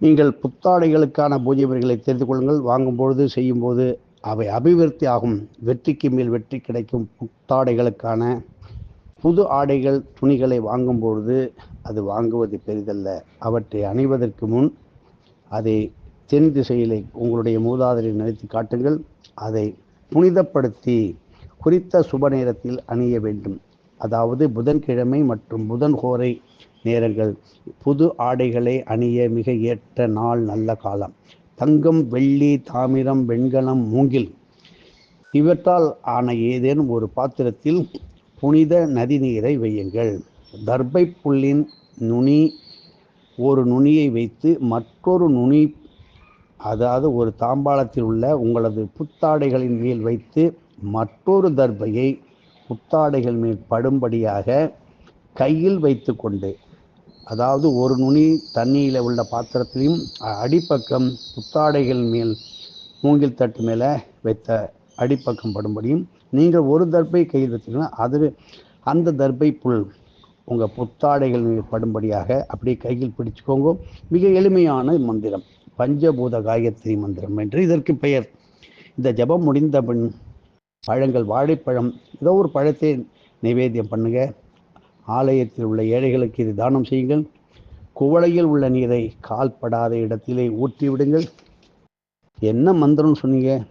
நீங்கள் புத்தாடைகளுக்கான பூஜை முறைகளை தெரிந்து கொள்ளுங்கள். வாங்கும்பொழுது செய்யும்போது அவை அபிவிருத்தி ஆகும் வெற்றிக்கு மேல் வெற்றி கிடைக்கும் புத்தாடைகளுக்கான புது ஆடைகள் துணிகளை வாங்கும்பொழுது அது வாங்குவது பெரிதல்ல. அவற்றை அணிவதற்கு முன் அதை தென் திசையிலே உங்களுடைய மூதாதரை நினைத்து காட்டுங்கள். அதை புனிதப்படுத்தி குறித்த சுப நேரத்தில் அணிய வேண்டும். அதாவது புதன்கிழமை மற்றும் புதன் கோரை நேரங்கள் புது ஆடைகளை அணிய மிக ஏற்ற நாள் நல்ல காலம். தங்கம் வெள்ளி தாமிரம் வெண்கலம் மூங்கில். இவற்றால் ஆன ஏதேனும் ஒரு பாத்திரத்தில் புனித நதி நீரை வையுங்கள். தர்பை புல்லின் நுனி ஒரு நுனியை வைத்து மற்றொரு நுனி அதாவது ஒரு தாம்பாளத்தில் உள்ள உங்களது புத்தாடைகளின் மேல் வைத்து மற்றொரு தர்பையை புத்தாடைகள் மேல் படும்படியாக கையில் வைத்து கொண்டு அதாவது ஒரு நுனி தண்ணியில் உள்ள பாத்திரத்திலையும் அடிப்பக்கம் புத்தாடைகள் மேல் மூங்கில் தட்டு மேலே வைத்த அடிப்பக்கம் படும்படியும் நீங்கள் ஒரு தர்பை கையில் வச்சிங்கன்னா அது அந்த தர்பை புல் உங்கள் புத்தாடைகள் படும்படியாக அப்படியே கையில் பிடிச்சுக்கோங்க. மிக எளிமையான மந்திரம் பஞ்சபூத காயத்ரி மந்திரம் என்று இதற்கு பெயர். இந்த ஜபம் முடிந்த பின் பழங்கள் வாழைப்பழம் ஏதோ ஒரு பழத்தை நைவேத்தியம் பண்ணுங்கள் ஆலயத்தில் உள்ள ஏழைகளுக்கு இது தானம் செய்யுங்கள். குவளையில் உள்ள நீரை கால்படாத இடத்திலே ஊற்றி விடுங்கள். என்ன மந்திரம் சொன்னீங்க?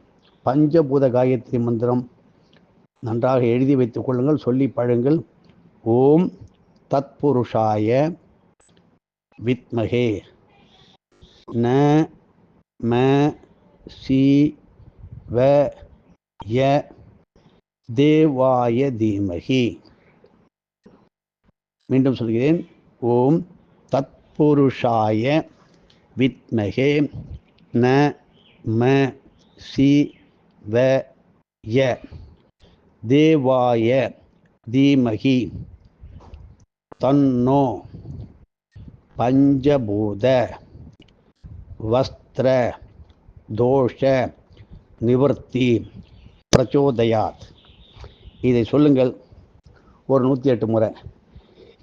பஞ்சபூத காயத்ரி மந்திரம். நன்றாக எழுதி வைத்துக் கொள்ளுங்கள் சொல்லி பழங்கள். ஓம் தத்புருஷாய வித்மகே. ந ம சி வ ய தேவாய தீமகி. மீண்டும் சொல்கிறேன். ஓம் தத்புருஷாய வித்மகே ந ம சி வ ய தேவாய தீமகி தன்னோ பஞ்சபூத வஸ்திர தோஷ நிவர்த்தி பிரச்சோதயாத். இதை சொல்லுங்கள். ஒரு நூற்றி எட்டு முறை.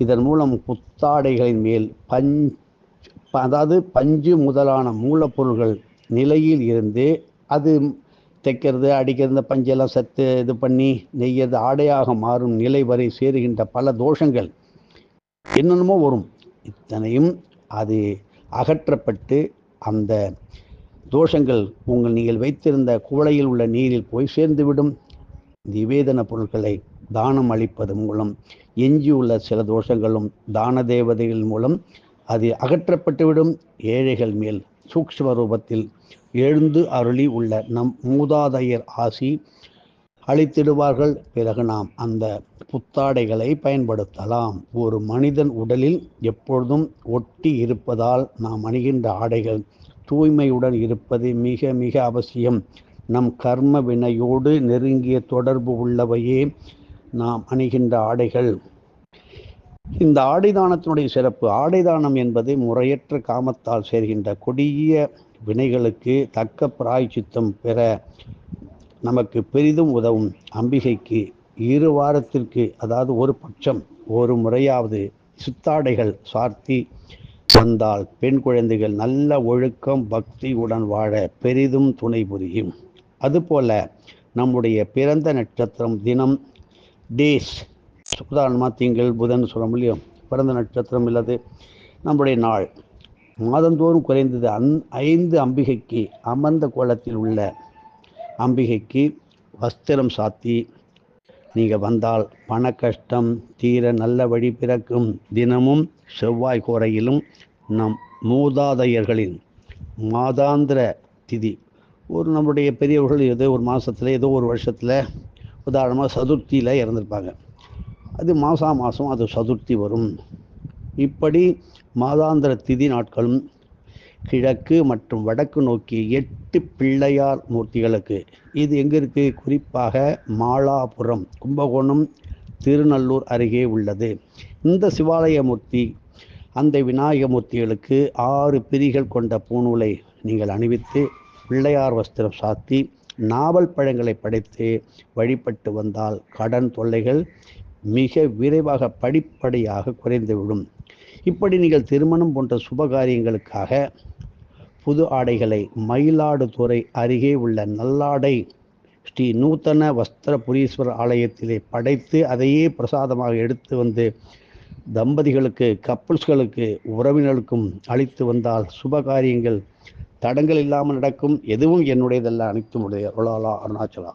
இதன் மூலம் புத்தாடைகளின் மேல் பஞ்ச் அதாவது பஞ்சு முதலான மூலப்பொருள்கள் நிலையில் இருந்து அது தைக்கிறது அடிக்கிறது இந்த பஞ்செல்லாம் சத்து இது பண்ணி நெய்யது ஆடையாக மாறும் நிலை வரை சேருகின்ற பல தோஷங்கள் என்னென்னமோ வரும். இத்தனையும் அது அகற்றப்பட்டு அந்த தோஷங்கள் உங்கள் நீங்கள் வைத்திருந்த குவளையில் உள்ள நீரில் போய் சேர்ந்துவிடும். நிவேதன பொருட்களை தானம் அளிப்பது மூலம் எஞ்சியுள்ள சில தோஷங்களும் தான தேவதைகள் மூலம் அது அகற்றப்பட்டுவிடும். ஏழைகள் மேல் சூக்ஷ்ம ரூபத்தில் எழுந்து அருளி உள்ள நம் மூதாதையர் ஆசி அளித்திடுவார்கள். பிறகு நாம் அந்த புத்தாடைகளை பயன்படுத்தலாம். ஒரு மனிதன் உடலில் எப்பொழுதும் ஒட்டி இருப்பதால் நாம் அணிகின்ற ஆடைகள் தூய்மையுடன் இருப்பது மிக மிக அவசியம். நம் கர்ம வினையோடு நெருங்கிய தொடர்பு உள்ளவையே நாம் அணிகின்ற ஆடைகள். இந்த ஆடைதானத்தினுடைய சிறப்பு. ஆடைதானம் என்பது முறையற்ற காமத்தால் சேர்கின்ற கொடிய வினைகளுக்கு தக்க பிராய்ச்சித்தம் பெற நமக்கு பெரிதும் உதவும். அம்பிகைக்கு இரு வாரத்திற்கு அதாவது ஒரு பட்சம் ஒரு முறையாவது சித்தாடைகள் சார்த்தி வந்தால் பெண் குழந்தைகள் நல்ல ஒழுக்கம் பக்தியுடன் வாழ பெரிதும் துணை புரியும். அதுபோல நம்முடைய பிறந்த நட்சத்திரம் தினம் டேஸ். உதாரணமாக திங்கள் புதன் சொல்ல முடியும் பிறந்த நட்சத்திரம் இல்லது. நம்முடைய நாள். மாதந்தோறும் குறைந்தது அந் ஐந்து அம்பிகைக்கு அமர்ந்த கோலத்தில் உள்ள அம்பிகைக்கு வஸ்திரம் சாத்தி நீங்கள் வந்தால் பண கஷ்டம் தீர நல்ல வழி பிறக்கும் தினமும் செவ்வாய் கோரையிலும் நம் மூதாதையர்களின் மாதாந்திர திதி. ஒரு நம்முடைய பெரியவர்கள் ஏதோ ஒரு மாதத்தில் ஏதோ ஒரு வருஷத்தில் உதாரணமாக சதுர்த்தியில் இறந்துருப்பாங்க. அது மாதம் மாதம் அது சதுர்த்தி வரும். இப்படி மாதாந்திர திதி நாட்களும் கிழக்கு மற்றும் வடக்கு நோக்கி எட்டு பிள்ளையார் மூர்த்திகளுக்கு. இது எங்கே இருக்குது குறிப்பாக மாலாபுரம் கும்பகோணம் திருநல்லூர் அருகே உள்ளது. இந்த சிவாலய மூர்த்தி அந்த விநாயக மூர்த்திகளுக்கு ஆறு பிரிகள் கொண்ட பூநூலை நீங்கள் அணிவித்து பிள்ளையார் வஸ்திரம் சாத்தி நாவல் பழங்களை படைத்து வழிபட்டு வந்தால் கடன் தொல்லைகள் மிக விரைவாக படிப்படியாக குறைந்துவிடும். இப்படி நீங்கள் திருமணம் போன்ற சுபகாரியங்களுக்காக புது ஆடைகளை மயிலாடுதுறை அருகே உள்ள நல்லாடை ஸ்ரீ நூத்தன வஸ்திரபுரீஸ்வரர் ஆலயத்திலே படைத்து அதையே பிரசாதமாக எடுத்து வந்து தம்பதிகளுக்கு கப்புள்ஸ்களுக்கு உறவினர்களுக்கும் அளித்து வந்தால் சுபகாரியங்கள் தடங்கள் இல்லாமல் நடக்கும். எதுவும் என்னுடையதல்ல அனைத்தும் உடைய அருளாலா அருணாச்சலா.